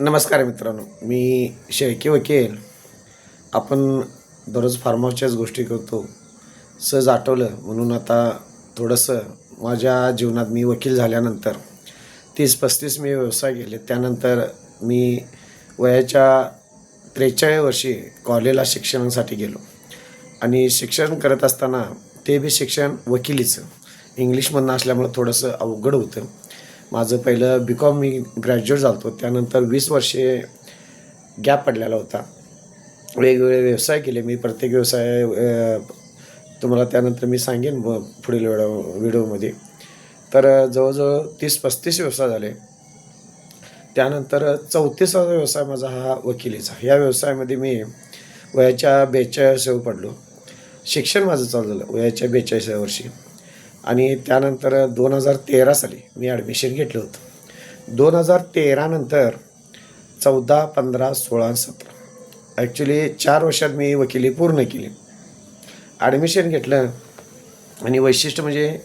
नमस्कार मित्रांनो मी शेळके वकील. आपण दररोज फार्म हाऊसच्याच गोष्टी करतो. सहज आठवलं म्हणून आता थोडंसं माझ्या जीवनात मी वकील झाल्यानंतर तीस पस्तीस मी व्यवसाय केले. त्यानंतर मी वयाच्या त्रेचाळीस वर्षी कॉलेजला शिक्षणासाठी गेलो. आणि शिक्षण करत असताना ते बी शिक्षण वकिलीचं. इंग्लिशमधनं असल्यामुळं थोडंसं अवघड होतं. माझं पहिलं बी कॉम मी ग्रॅज्युएट झालो होतो त्यानंतर वीस वर्षे गॅप पडलेला होता. वेगवेगळे व्यवसाय केले. मी प्रत्येक व्यवसाय तुम्हाला त्यानंतर मी सांगेन ब पुढील व्हिडिओ व्हिडिओमध्ये. तर जवळजवळ तीस पस्तीस व्यवसाय झाले. त्यानंतर चौतीसावा व्यवसाय माझा हा वकिलीचा. या व्यवसायामध्ये मी वयाच्या बेचाळीसावर पडलो. शिक्षण माझं चालू झालं. वयाच्या बेचाळीसाव्या वर्षी. आणि त्यानंतर दोन हजार तेरा साली मी ॲडमिशन घेतलं होतं. दोन हजार तेरानंतर चौदा पंधरा सोळा सतरा. ॲक्च्युली चार वर्षात मी वकिली पूर्ण केली. ॲडमिशन घेतलं आणि वैशिष्ट्य म्हणजे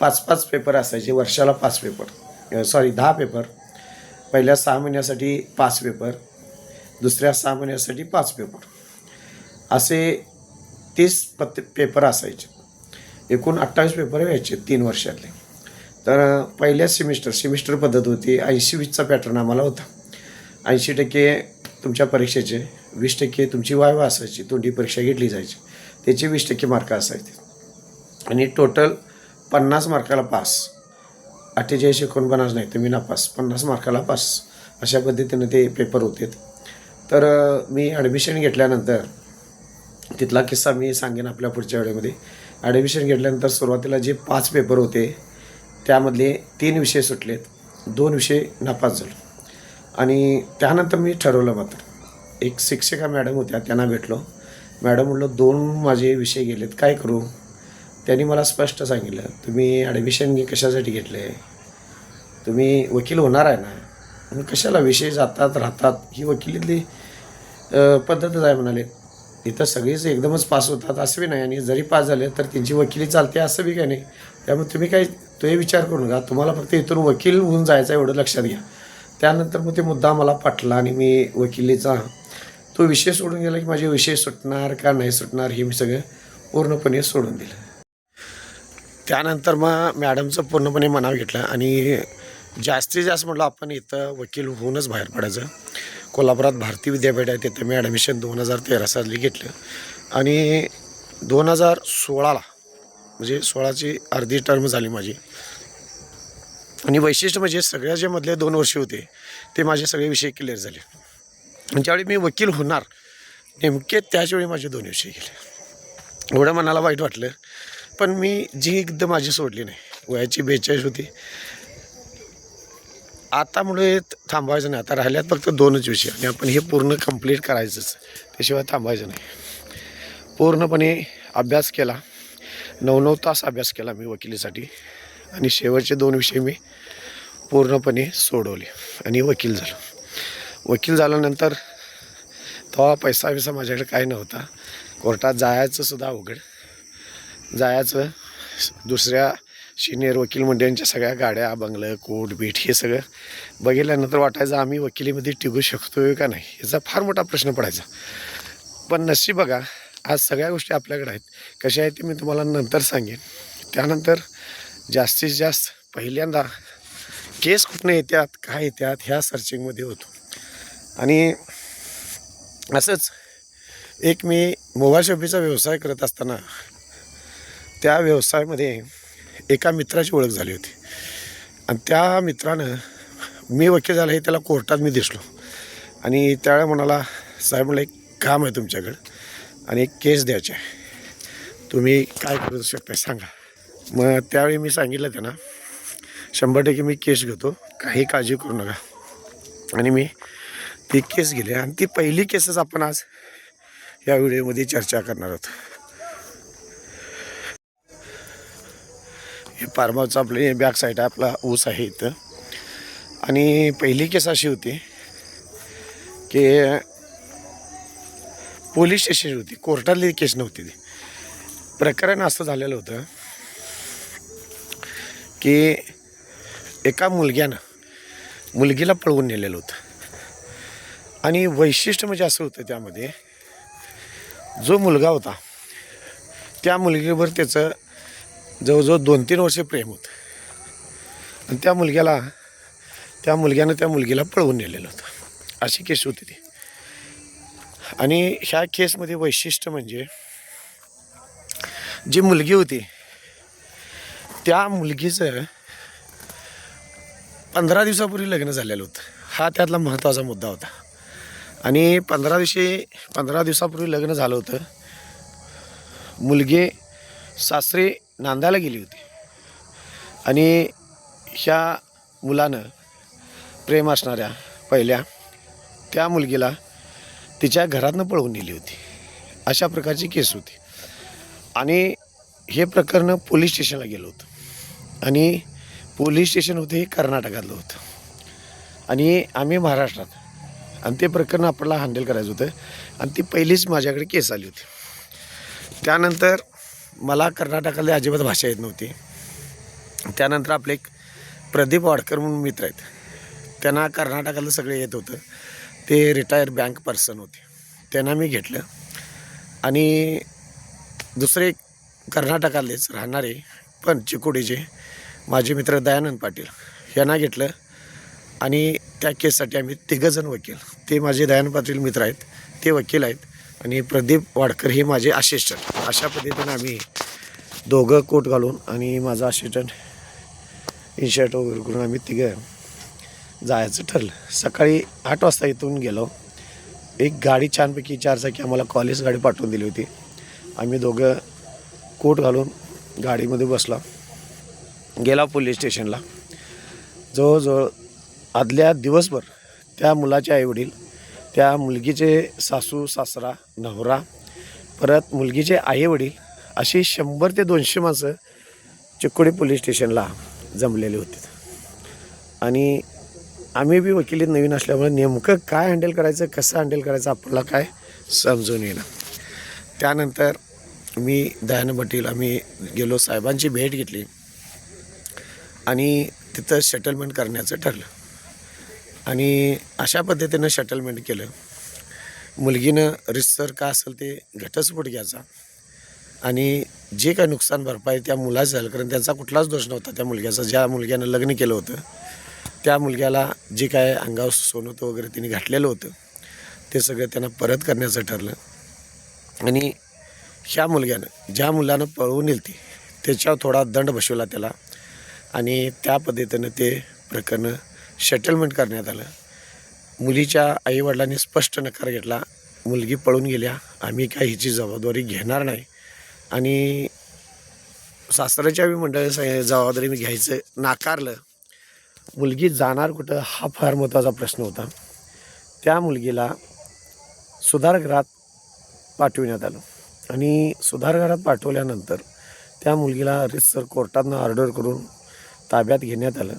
पाच पाच पेपर असायचे. वर्षाला पाच पेपर सॉरी दहा पेपर पहिल्या सहा महिन्यासाठी पाच पेपर दुसऱ्या सहा महिन्यासाठी पाच पेपर असे तीस पत पेपर असायचे. एकूण अठ्ठावीस पेपर व्हायचे तीन वर्षातले. तर पहिल्या सेमिस्टर सेमिस्टर पद्धत होती. ऐंशी वीसचा पॅटर्न आम्हाला होता. ऐंशी टक्के तुमच्या परीक्षेचे वीस टक्के तुमची वायवा असायची. तोंडी परीक्षा घेतली जायची. त्याचे वीस टक्के मार्क असायचे. आणि टोटल पन्नास मार्काला पास अठ्ठेचाळीस एकोणपन्नास नाही तर मी नापास पन्नास मार्काला पास अशा पद्धतीने ते पेपर होते. तर मी ॲडमिशन घेतल्यानंतर तिथला किस्सा मी सांगेन आपल्या पुढच्या वेळेमध्ये. ॲडमिशन घेतल्यानंतर सुरुवातीला जे पाच पेपर होते त्यामधले तीन विषय सुटलेत. दोन विषय नापास झालो. आणि त्यानंतर मी ठरवलं मात्र एक शिक्षिका मॅडम होत्या त्यांना भेटलो. मॅडम म्हटलं दोन माझे विषय गेलेत काय करू? त्यांनी मला स्पष्ट सांगितलं तुम्ही ॲडमिशन कशासाठी घेतले? तुम्ही वकील होणार आहे ना? मग कशाला विषय जातात राहतात? ही वकिलीतली पद्धतच आहे म्हणाले. इथं सगळीच एकदमच पास होतात असं बी नाही. आणि जरी पास झाले तर त्यांची वकिली चालते असं बी काय नाही. त्यामुळे तुम्ही काही तो हे विचार करू नका. तुम्हाला फक्त इथून वकील होऊन जायचं एवढं लक्षात घ्या. त्यानंतर मग ते मुद्दा मला पटला आणि मी वकिलीचा तो विषय सोडून गेला की माझे विषय सुटणार का नाही सुटणार हे मी सगळं पूर्णपणे सोडून दिलं. त्यानंतर मग मॅडमचं पूर्णपणे मनाव घेतलं आणि जास्तीत जास्त म्हटलं आपण इथं वकील होऊनच बाहेर पडायचं. कोल्हापुरात भारती विद्यापीठ आहे तिथं मी ॲडमिशन दोन हजार तेरा साली घेतलं. आणि दोन हजार सोळाला म्हणजे सोळाची अर्धी टर्म झाली माझी. आणि वैशिष्ट्य म्हणजे सगळ्या जे मधले दोन वर्ष होते ते माझे सगळे विषय क्लिअर झाले. आणि ज्यावेळी मी वकील होणार नेमके त्याचवेळी माझे दोन विषय गेले. एवढं मनाला वाईट वाटलं पण मी जी एकदम माझी सोडली नाही. वयाची बेचाळीस होती आतामुळे थांबवायचं नाही. आता राहिल्यात फक्त दोनच विषय. आणि आपण हे पूर्ण कंप्लीट करायचंच. त्याशिवाय थांबायचं नाही. पूर्णपणे अभ्यास केला. नऊ नऊ तास अभ्यास केला मी वकिलीसाठी. आणि शेवटचे दोन विषय मी पूर्णपणे सोडवले. आणि वकील झालो. वकील झाल्यानंतर तेव्हा पैसा बिसा माझ्याकडे काय नव्हता. कोर्टात जायचं सुद्धा अवघड. जायचं दुसऱ्या सिनियर वकील म्हणजे मंडळींच्या सगळ्या गाड्या बंगलं कोट बीट हे सगळं बघितल्यानंतर वाटायचं आम्ही वकिलीमध्ये टिकू शकतोय का नाही? याचा फार मोठा प्रश्न पडायचा. पण नशीब बघा आज सगळ्या गोष्टी आपल्याकडे आहेत. कशा आहेत ते मी तुम्हाला नंतर सांगेन. त्यानंतर जास्तीत जास्त पहिल्यांदा केस कुठनं येतात काय येतात ह्या सर्चिंगमध्ये होतो. आणि असंच एक मी मोबाईल शॉपीचा व्यवसाय करत असताना त्या व्यवसायामध्ये एका मित्राची ओळख झाली होती. आणि त्या मित्रानं मी वकील झालं हे त्याला कोर्टात मी दिसलो. आणि त्यावेळेला म्हणाला साहेब मला एक काम आहे तुमच्याकडं आणि एक केस द्यायची आहे. तुम्ही काय करू शकता सांगा. मग त्यावेळी मी सांगितलं त्यांना शंभर टक्के मी केस घेतो काही काळजी करू नका. आणि मी ती केस गेली. आणि ती पहिली केसच आपण आज या व्हिडिओमध्ये चर्चा करणार आहोत. हे फार्माचं आपले बॅक साईड आपला ऊस आहे इथं. आणि पहिली केस अशी होती की पोलीस स्टेशन होती कोर्टातली केस नव्हती ती. प्रकरण असं झालेलं होतं की एका मुलग्यानं मुलगीला पळवून नेलेलं होतं. आणि वैशिष्ट्य म्हणजे असं होतं त्यामध्ये जो मुलगा होता त्या मुलगीवर त्याचं जवळजवळ दोन तीन वर्ष प्रेम होतं. आणि त्या मुलग्याला त्या मुलग्यानं त्या मुलगीला पळवून नेलेलं होतं. अशी केस होती ती. आणि ह्या केसमध्ये वैशिष्ट्य म्हणजे जी मुलगी होती त्या मुलगीचं पंधरा दिवसापूर्वी लग्न झालेलं होतं. हा त्यातला महत्त्वाचा मुद्दा होता. आणि पंधरा दिवशी पंधरा दिवसापूर्वी लग्न झालं होतं. मुलगी सासरे नांदायला गेली होती. आणि ह्या मुलानं प्रेम असणाऱ्या पहिल्या त्या मुलगीला तिच्या घरातनं पळवून नेली होती. अशा प्रकारची केस होती. आणि हे प्रकरण पोलीस स्टेशनला गेलं होतं. आणि पोलीस स्टेशन होते हे कर्नाटकातलं होतं. आणि आम्ही महाराष्ट्रात आणि ते प्रकरण आपल्याला हँडल करायचं होतं. आणि ती पहिलीच माझ्याकडे केस आली होती. त्यानंतर मला कर्नाटकातली अजिबात भाषा येत नव्हती. त्यानंतर आपले एक प्रदीप वाडकर म्हणून मित्र आहेत. त्यांना कर्नाटकातलं सगळं येत होतं. ते रिटायर बँक पर्सन होते. त्यांना मी घेतलं. आणि दुसरे कर्नाटकातलेच राहणारे पण चिकोडीचे माझे मित्र दयानंद पाटील यांना घेतलं. आणि त्या केससाठी आम्ही तिघंजण वकील. ते माझे दयानंद पाटील मित्र आहेत. ते वकील आहेत. आणि प्रदीप वाडकर हे माझे असिस्टंट अशा पद्धतीनं आम्ही दोघं कोट घालून आणि माझा असिस्टंट इनशर्ट वगैरे करून आम्ही तिघं जायचं ठरलं. सकाळी आठ वाजता इथून गेलो. एक गाडी छानपैकी चारचाकी आम्हाला कॉलेज गाडी पाठवून दिली होती. आम्ही दोघं कोट घालून गाडीमध्ये बसला. गेला पोलीस स्टेशनला. जवळजवळ आदल्या दिवसभर त्या मुलाचे आईवडील त्या मुलगीचे सासू सासरा नवरा परत मुलगीचे आईवडील अशी शंभर ते दोनशे माणसं चिकोडी पोलीस स्टेशनला जमलेले होते. आणि आम्ही बी वकिलीत नवीन असल्यामुळे नेमकं काय हँडल करायचं कसं हँडल करायचं आपल्याला काय समजून येणं त्यानंतर मी दयानंद पाटील आम्ही गेलो साहेबांची भेट घेतली. आणि तिथं सेटलमेंट करण्याचं ठरलं. आणि अशा पद्धतीनं शटलमेंट केलं. मुलगीनं रिसर का असेल ते घटस्फोट घ्यायचा. आणि जे काय नुकसान भरपाई त्या मुलाचं झालं कारण त्यांचा कुठलाच दोष नव्हता त्या मुलग्याचा. ज्या मुलग्यानं लग्न केलं होतं त्या मुलग्याला जे काय अंगावर सोनं वगैरे तिने घातलेलं होतं ते सगळं त्यांना परत करण्याचं ठरलं. आणि ह्या मुलग्यानं ज्या मुलानं पळवून नेलती त्याच्यावर थोडा दंड बसवला त्याला. आणि त्या पद्धतीनं ते प्रकरणं सेटलमेंट करण्यात आलं. मुलीच्या आईवडिलांनी स्पष्ट नकार घेतला. मुलगी पळून गेल्या. आम्ही काय हिची जबाबदारी घेणार नाही. आणि सासऱ्याच्या बी मंडळी जबाबदारी मी घ्यायचं नाकारलं. मुलगी जाणार कुठं हा फार महत्त्वाचा प्रश्न होता. त्या मुलगीला सुधारगृहात पाठविण्यात आलं. आणि सुधारगृहात पाठवल्यानंतर त्या मुलगीला रितसर कोर्टातनं ऑर्डर करून ताब्यात घेण्यात आलं.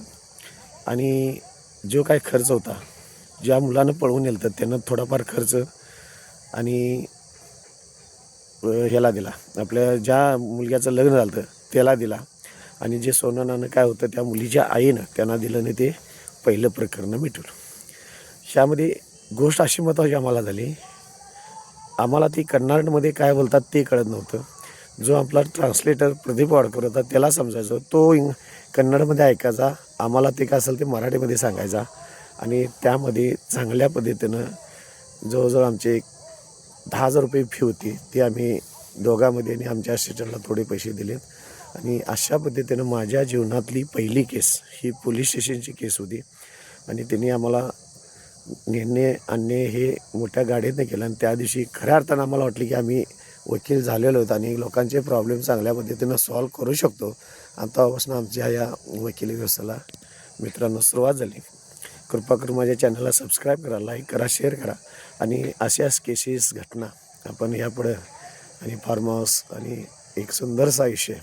आणि जो काय खर्च होता ज्या मुलानं पळवून नेलं तर त्यांना थोडाफार खर्च आणि ह्याला दिला. आपल्या ज्या मुलग्याचं लग्न झालं त्याला दिला. आणि जे सोनं काय होतं त्या मुलीच्या आईनं त्यांना दिलं नाही ते पहिलं प्रकरण मिटवलं. ह्यामध्ये गोष्ट अशी महत्त्वाची आम्हाला झाली. आम्हाला ती कर्नाटकमध्ये काय बोलतात ते कळत नव्हतं. जो आपला ट्रान्सलेटर प्रदीप वाडकर होता त्याला समजायचो. तो इंग कन्नडमध्ये ऐकायचा. आम्हाला ते काय असेल ते मराठीमध्ये सांगायचा. आणि त्यामध्ये चांगल्या पद्धतीनं जवळजवळ आमचे एक दहा हजार रुपये फी होती. ती आम्ही दोघांमध्ये आणि आमच्या असिस्टंटला थोडे पैसे दिलेत. आणि अशा पद्धतीनं माझ्या जीवनातली पहिली केस ही पोलीस स्टेशनची केस होती. आणि त्यांनी आम्हाला नेणे आणणे हे मोठ्या गाडीतनं केलं. आणि त्या दिवशी खऱ्या अर्थानं आम्हाला वाटलं की आम्ही वकील झालेलो आहोत आणि लोकांचे प्रॉब्लेम चांगल्या पद्धतीनं सॉल्व करू शकतो. आणि तेव्हापासून आमच्या या वकिली व्यवसायाला मित्रांनो सुरुवात झाली. कृपा करून माझ्या चॅनलला सबस्क्राईब करा लाईक करा शेअर करा आणि अशाच केसेस घटना आपण यापुढं आणि फार्म हाऊस आणि एक सुंदरसा विषय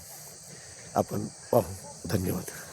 आपण पाहू. धन्यवाद.